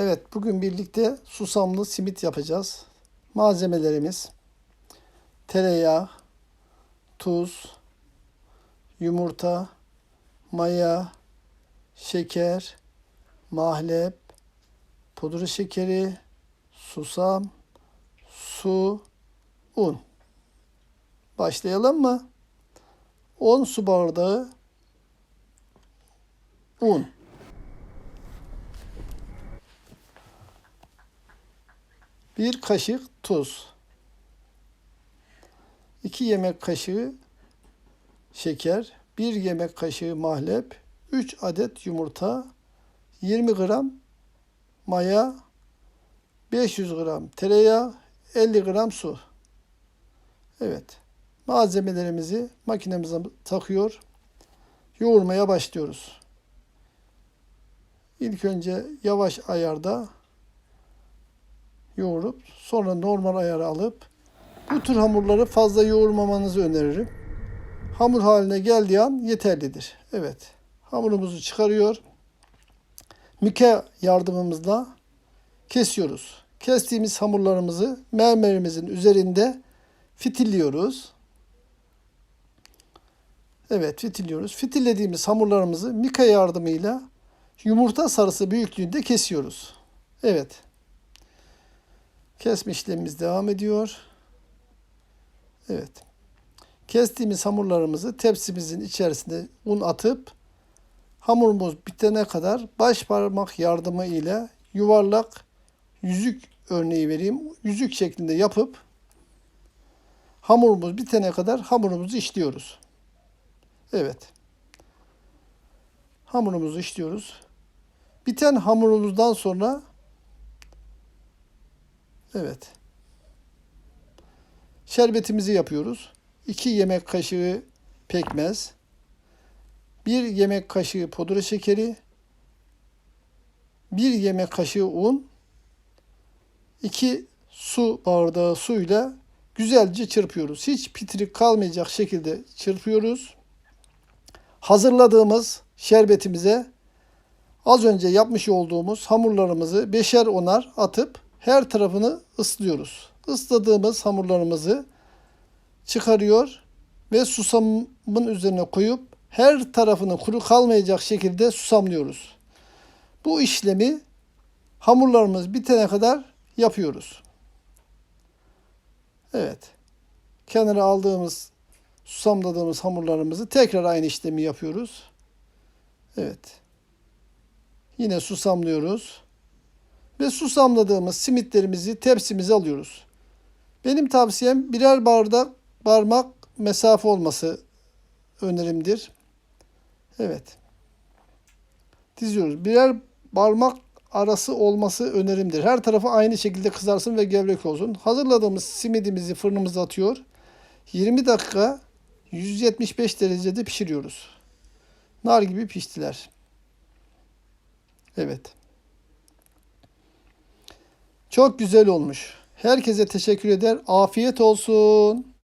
Evet, bugün birlikte susamlı simit yapacağız. Malzemelerimiz tereyağı, tuz, yumurta, maya, şeker, mahlep, pudra şekeri, susam, su, un. Başlayalım mı? 10 su bardağı un. Bir kaşık tuz. 2 yemek kaşığı şeker, 1 yemek kaşığı mahlep, 3 adet yumurta, 20 gram maya, 500 gram tereyağı, 50 gram su. Evet. Malzemelerimizi makinemize takıyor. Yoğurmaya başlıyoruz. İlk önce yavaş ayarda yoğurup sonra normal ayara alıp bu tür hamurları fazla yoğurmamanızı öneririm. Hamur haline geldiği an yeterlidir. Evet. Hamurumuzu çıkarıyor. Müke yardımımızla kesiyoruz. Kestiğimiz hamurlarımızı mermerimizin üzerinde fitilliyoruz. Evet fitilliyoruz. Fitillediğimiz hamurlarımızı mika yardımıyla yumurta sarısı büyüklüğünde kesiyoruz. Evet. Kesme işlemimiz devam ediyor. Evet. Kestiğimiz hamurlarımızı tepsimizin içerisine un atıp hamurumuz bitene kadar baş parmak yardımı ile yuvarlak yüzük örneği vereyim. Yüzük şeklinde yapıp hamurumuz bitene kadar hamurumuzu işliyoruz. Evet. Hamurumuzu işliyoruz. Biten hamurumuzdan sonra evet. Şerbetimizi yapıyoruz. 2 yemek kaşığı pekmez, 1 yemek kaşığı pudra şekeri, 1 yemek kaşığı un, 2 su bardağı suyla güzelce çırpıyoruz. Hiç pitrik kalmayacak şekilde çırpıyoruz. Hazırladığımız şerbetimize az önce yapmış olduğumuz hamurlarımızı beşer onar atıp her tarafını ıslıyoruz. Isladığımız hamurlarımızı çıkarıyor ve susamın üzerine koyup her tarafını kuru kalmayacak şekilde susamlıyoruz. Bu işlemi hamurlarımız bitene kadar yapıyoruz. Evet. Kenara aldığımız susamladığımız hamurlarımızı tekrar aynı işlemi yapıyoruz. Evet. Yine susamlıyoruz. Ve susamladığımız simitlerimizi tepsimize alıyoruz. Benim tavsiyem birer bardak parmak mesafe olması önerimdir. Evet. Diziyoruz. Birer parmak arası olması önerimdir. Her tarafı aynı şekilde kızarsın ve gevrek olsun. Hazırladığımız simidimizi fırınımıza atıyor. 20 dakika 175 derecede pişiriyoruz. Nar gibi piştiler. Evet. Çok güzel olmuş. Herkese teşekkür eder. Afiyet olsun.